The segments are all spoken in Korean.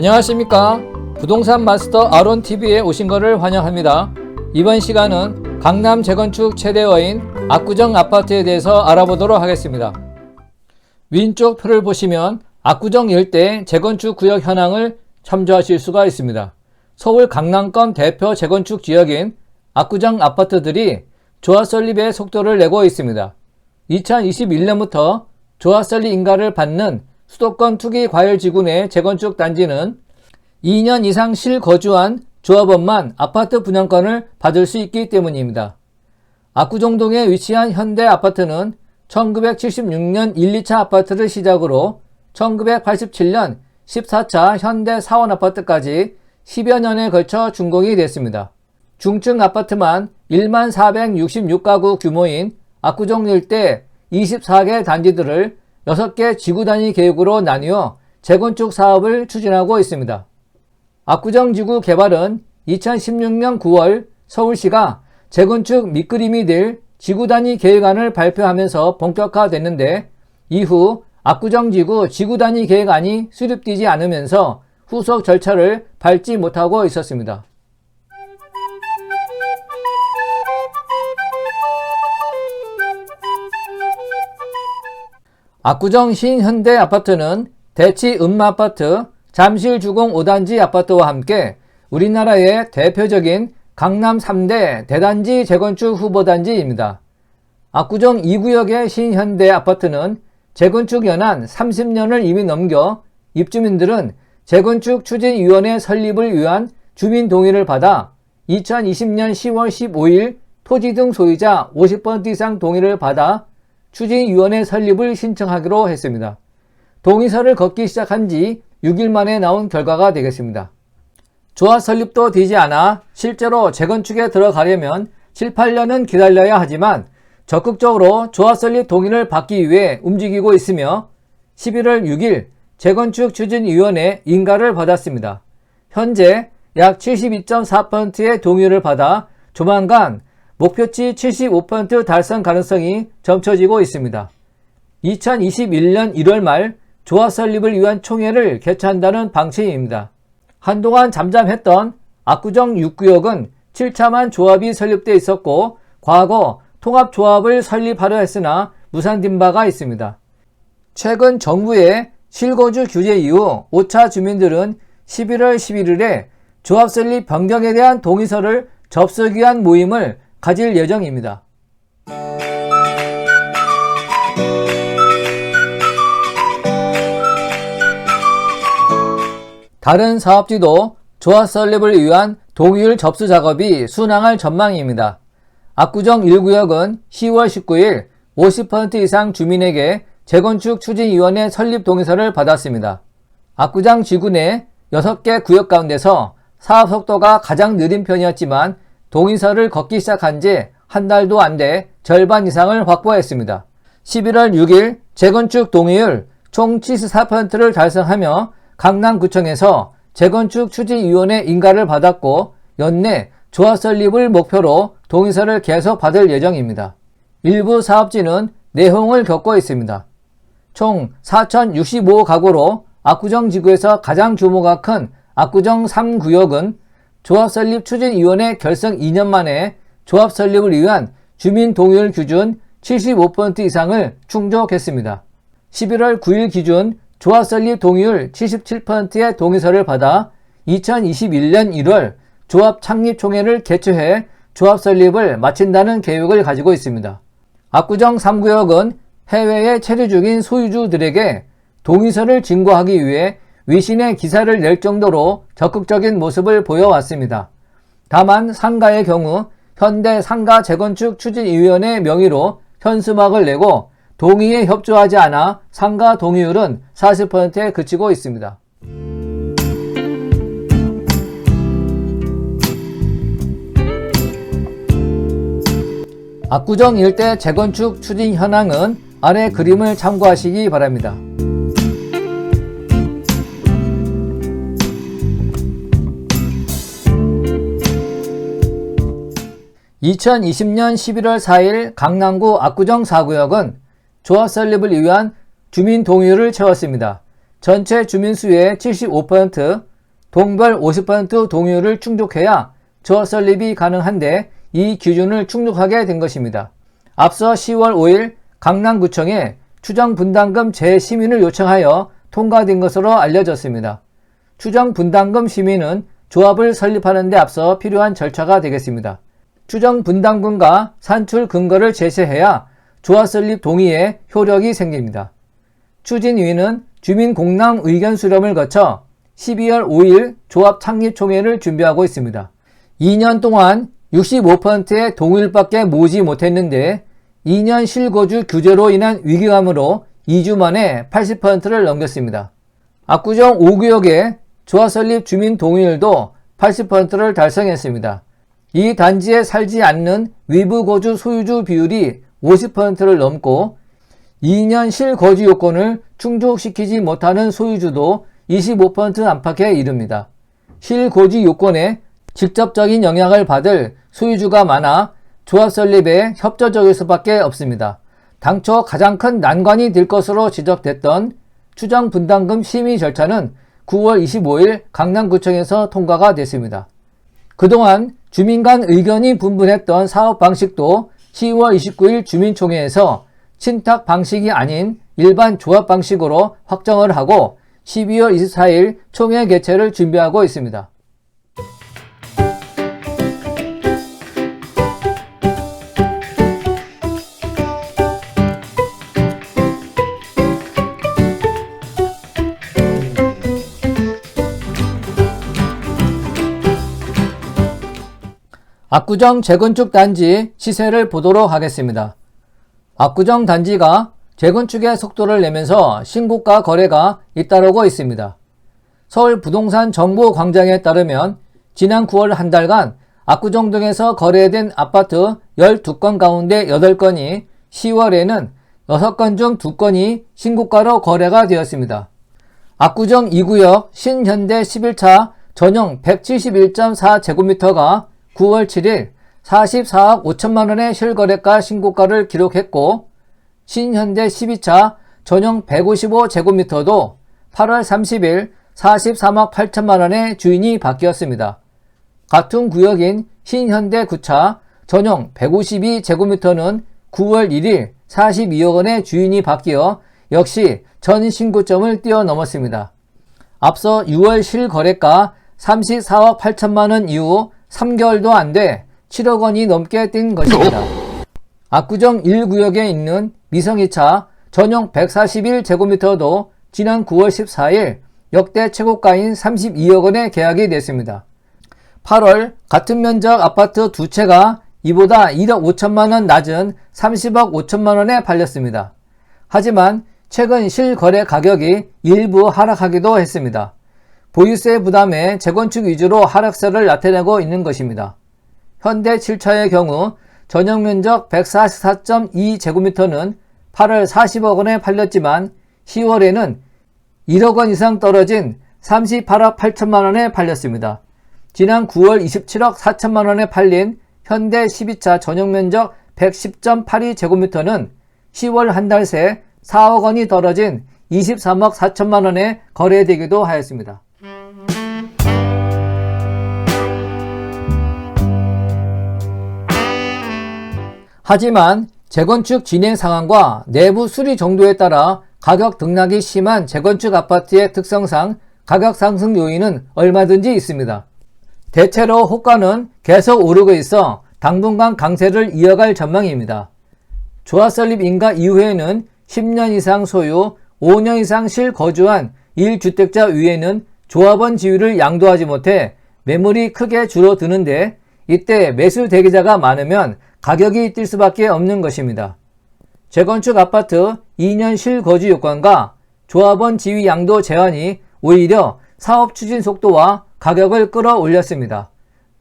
안녕하십니까? 부동산 마스터 아론TV에 오신 것을 환영합니다. 이번 시간은 강남 재건축 최대어인 압구정 아파트에 대해서 알아보도록 하겠습니다. 왼쪽 표를 보시면 압구정 일대 재건축 구역 현황을 참조하실 수가 있습니다. 서울 강남권 대표 재건축 지역인 압구정 아파트들이 조합 설립의 속도를 내고 있습니다. 2021년부터 조합 설립 인가를 받는 수도권 투기 과열 지구 내 재건축 단지는 2년 이상 실거주한 조합원만 아파트 분양권을 받을 수 있기 때문입니다. 압구정동에 위치한 현대 아파트는 1976년 1, 2차 아파트를 시작으로 1987년 14차 현대 사원 아파트까지 10여 년에 걸쳐 준공이 됐습니다. 중층 아파트만 1만 466가구 규모인 압구정 일대 24개 단지들을 6개 지구 단위 계획으로 나뉘어 재건축 사업을 추진하고 있습니다. 압구정 지구 개발은 2016년 9월 서울시가 재건축 밑그림이 될 지구 단위 계획안을 발표하면서 본격화됐는데 이후 압구정 지구 지구 단위 계획안이 수립되지 않으면서 후속 절차를 밟지 못하고 있었습니다. 압구정 신현대 아파트는 대치 음마 아파트, 잠실 주공 5단지 아파트와 함께 우리나라의 대표적인 강남 3대 대단지 재건축 후보단지입니다. 압구정 2구역의 신현대 아파트는 재건축 연한 30년을 이미 넘겨 입주민들은 재건축 추진위원회 설립을 위한 주민 동의를 받아 2020년 10월 15일 토지 등 소유자 50% 이상 동의를 받아 추진위원회 설립을 신청하기로 했습니다. 동의서를 걷기 시작한 지 6일 만에 나온 결과가 되겠습니다. 조합 설립도 되지 않아 실제로 재건축에 들어가려면 7, 8년은 기다려야 하지만 적극적으로 조합 설립 동의를 받기 위해 움직이고 있으며 11월 6일 재건축 추진위원회 인가를 받았습니다. 현재 약 72.4%의 동의를 받아 조만간 목표치 75% 달성 가능성이 점쳐지고 있습니다. 2021년 1월 말 조합 설립을 위한 총회를 개최한다는 방침입니다. 한동안 잠잠했던 압구정 6구역은 7차만 조합이 설립돼 있었고 과거 통합조합을 설립하려 했으나 무산된 바가 있습니다. 최근 정부의 실거주 규제 이후 5차 주민들은 11월 11일에 조합 설립 변경에 대한 동의서를 접수하기 위한 모임을 가질 예정입니다. 다른 사업지도 조합 설립을 위한 동의율 접수 작업이 순항할 전망입니다. 압구정 1구역은 10월 19일 50% 이상 주민에게 재건축 추진위원회 설립 동의서를 받았습니다. 압구정 지구 내 6개 구역 가운데서 사업 속도가 가장 느린 편이었지만 동의서를 걷기 시작한 지 한 달도 안 돼 절반 이상을 확보했습니다. 11월 6일 재건축 동의율 총 74%를 달성하며 강남구청에서 재건축 추진위원회 인가를 받았고 연내 조합 설립을 목표로 동의서를 계속 받을 예정입니다. 일부 사업지는 내홍을 겪고 있습니다. 총 4,065가구로 압구정 지구에서 가장 규모가 큰 압구정 3구역은 조합 설립 추진위원회 결성 2년 만에 조합 설립을 위한 주민 동의율 기준 75% 이상을 충족했습니다. 11월 9일 기준 조합 설립 동의율 77%의 동의서를 받아 2021년 1월 조합 창립 총회를 개최해 조합 설립을 마친다는 계획을 가지고 있습니다. 압구정 3구역은 해외에 체류 중인 소유주들에게 동의서를 진고하기 위해 위신의 기사를 낼 정도로 적극적인 모습을 보여왔습니다. 다만 상가의 경우 현대 상가 재건축 추진위원회 명의로 현수막을 내고 동의에 협조하지 않아 상가 동의율은 40%에 그치고 있습니다. 압구정 일대 재건축 추진 현황은 아래 그림을 참고하시기 바랍니다. 2020년 11월 4일 강남구 압구정 4구역은 조합 설립을 위한 주민 동의율을 채웠습니다. 전체 주민 수의 75%, 동별 50% 동의율을 충족해야 조합 설립이 가능한데 이 기준을 충족하게 된 것입니다. 앞서 10월 5일 강남구청에 추정 분담금 재심의를 요청하여 통과된 것으로 알려졌습니다. 추정 분담금 심의는 조합을 설립하는 데 앞서 필요한 절차가 되겠습니다. 추정 분담금과 산출 근거를 제시해야 조합 설립 동의에 효력이 생깁니다. 추진위는 주민 공람 의견 수렴을 거쳐 12월 5일 조합 창립 총회를 준비하고 있습니다. 2년 동안 65%의 동의율밖에 모으지 못했는데 2년 실거주 규제로 인한 위기감으로 2주 만에 80%를 넘겼습니다. 압구정 5구역의 조합 설립 주민 동의율도 80%를 달성했습니다. 이 단지에 살지 않는 위부 거주 소유주 비율이 50%를 넘고 2년 실거주 요건을 충족시키지 못하는 소유주도 25% 안팎에 이릅니다. 실거주 요건에 직접적인 영향을 받을 소유주가 많아 조합 설립에 협조적일 수밖에 없습니다. 당초 가장 큰 난관이 될 것으로 지적됐던 추정 분담금 심의 절차는 9월 25일 강남구청에서 통과가 됐습니다. 그동안 주민 간 의견이 분분했던 사업 방식도 10월 29일 주민총회에서 친탁 방식이 아닌 일반 조합 방식으로 확정을 하고 12월 24일 총회 개최를 준비하고 있습니다. 압구정 재건축 단지 시세를 보도록 하겠습니다. 압구정 단지가 재건축의 속도를 내면서 신고가 거래가 잇따르고 있습니다. 서울 부동산 정보 광장에 따르면 지난 9월 한 달간 압구정 등에서 거래된 아파트 12건 가운데 8건이 10월에는 6건 중 2건이 신고가로 거래가 되었습니다. 압구정 2구역 신현대 11차 전용 171.4제곱미터가 9월 7일 44억 5천만 원의 실거래가 신고가를 기록했고 신현대 12차 전용 155제곱미터도 8월 30일 43억 8천만 원의 주인이 바뀌었습니다. 같은 구역인 신현대 9차 전용 152제곱미터는 9월 1일 42억 원의 주인이 바뀌어 역시 전 신고점을 뛰어넘었습니다. 앞서 6월 실거래가 34억 8천만 원 이후 3개월도 안 돼 7억 원이 넘게 뛴 것입니다. 압구정 1구역에 있는 미성이차 전용 141제곱미터도 지난 9월 14일 역대 최고가인 32억 원에 계약이 됐습니다. 8월 같은 면적 아파트 두 채가 이보다 1억 5천만 원 낮은 30억 5천만 원에 팔렸습니다. 하지만 최근 실거래 가격이 일부 하락하기도 했습니다. 보유세 부담에 재건축 위주로 하락세를 나타내고 있는 것입니다. 현대 7차의 경우 전용 면적 144.2제곱미터는 8월 40억 원에 팔렸지만 10월에는 1억 원 이상 떨어진 38억 8천만 원에 팔렸습니다. 지난 9월 27억 4천만 원에 팔린 현대 12차 전용 면적 110.82제곱미터는 10월 한 달 새 4억 원이 떨어진 23억 4천만 원에 거래되기도 하였습니다. 하지만 재건축 진행 상황과 내부 수리 정도에 따라 가격 등락이 심한 재건축 아파트의 특성상 가격 상승 요인은 얼마든지 있습니다. 대체로 호가는 계속 오르고 있어 당분간 강세를 이어갈 전망입니다. 조합 설립 인가 이후에는 10년 이상 소유, 5년 이상 실거주한 1주택자 위에는 조합원 지위를 양도하지 못해 매물이 크게 줄어드는데 이때 매수 대기자가 많으면 가격이 뛸 수밖에 없는 것입니다. 재건축 아파트 2년 실거주 요건과 조합원 지위 양도 제한이 오히려 사업 추진 속도와 가격을 끌어올렸습니다.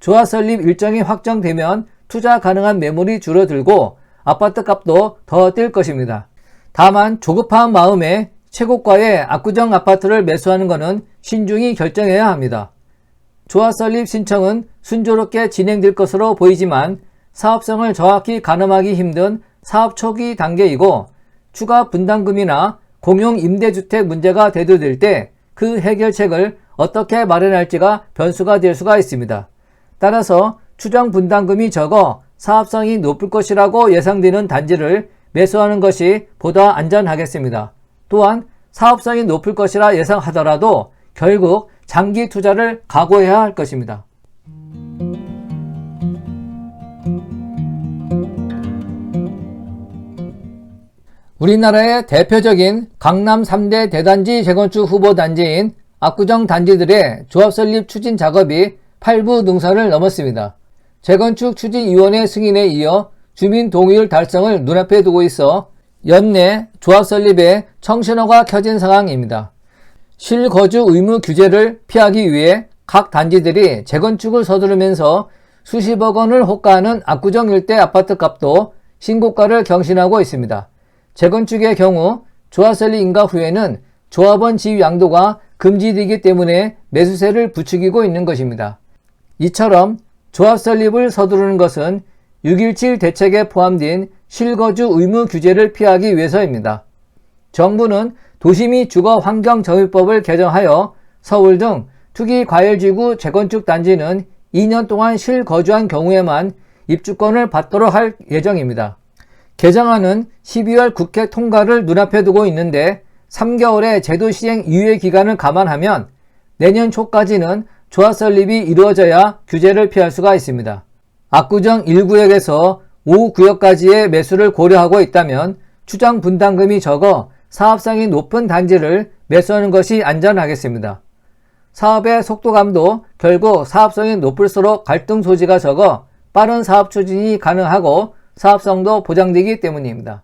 조합 설립 일정이 확정되면 투자 가능한 매물이 줄어들고 아파트 값도 더 뛸 것입니다. 다만 조급한 마음에 최고가의 압구정 아파트를 매수하는 것은 신중히 결정해야 합니다. 조합 설립 신청은 순조롭게 진행될 것으로 보이지만 사업성을 정확히 가늠하기 힘든 사업 초기 단계이고 추가 분담금이나 공용 임대주택 문제가 대두될 때 그 해결책을 어떻게 마련할지가 변수가 될 수가 있습니다. 따라서 추정 분담금이 적어 사업성이 높을 것이라고 예상되는 단지를 매수하는 것이 보다 안전하겠습니다. 또한 사업성이 높을 것이라 예상하더라도 결국 장기 투자를 각오해야 할 것입니다. 우리나라의 대표적인 강남 3대 대단지 재건축 후보 단지인 압구정 단지들의 조합 설립 추진 작업이 8부 능선을 넘었습니다. 재건축 추진위원회 승인에 이어 주민 동의율 달성을 눈앞에 두고 있어 연내 조합 설립에 청신호가 켜진 상황입니다. 실거주 의무 규제를 피하기 위해 각 단지들이 재건축을 서두르면서 수십억 원을 호가하는 압구정 일대 아파트 값도 신고가를 경신하고 있습니다. 재건축의 경우 조합 설립 인가 후에는 조합원 지위 양도가 금지되기 때문에 매수세를 부추기고 있는 것입니다. 이처럼 조합 설립을 서두르는 것은 6.17 대책에 포함된 실거주 의무 규제를 피하기 위해서입니다. 정부는 도시미 주거 환경 정비법을 개정하여 서울 등 투기 과열지구 재건축 단지는 2년 동안 실거주한 경우에만 입주권을 받도록 할 예정입니다. 개정안은 12월 국회 통과를 눈앞에 두고 있는데 3개월의 제도 시행 유예 기간을 감안하면 내년 초까지는 조합 설립이 이루어져야 규제를 피할 수가 있습니다. 압구정 1구역에서 5구역까지의 매수를 고려하고 있다면 추정 분담금이 적어 사업성이 높은 단지를 매수하는 것이 안전하겠습니다. 사업의 속도감도 결국 사업성이 높을수록 갈등 소지가 적어 빠른 사업 추진이 가능하고 사업성도 보장되기 때문입니다.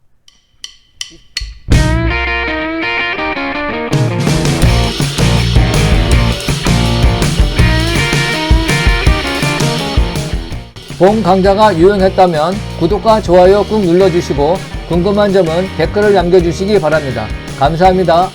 본 강좌가 유용했다면 구독과 좋아요 꾹 눌러주시고 궁금한 점은 댓글을 남겨주시기 바랍니다. 감사합니다.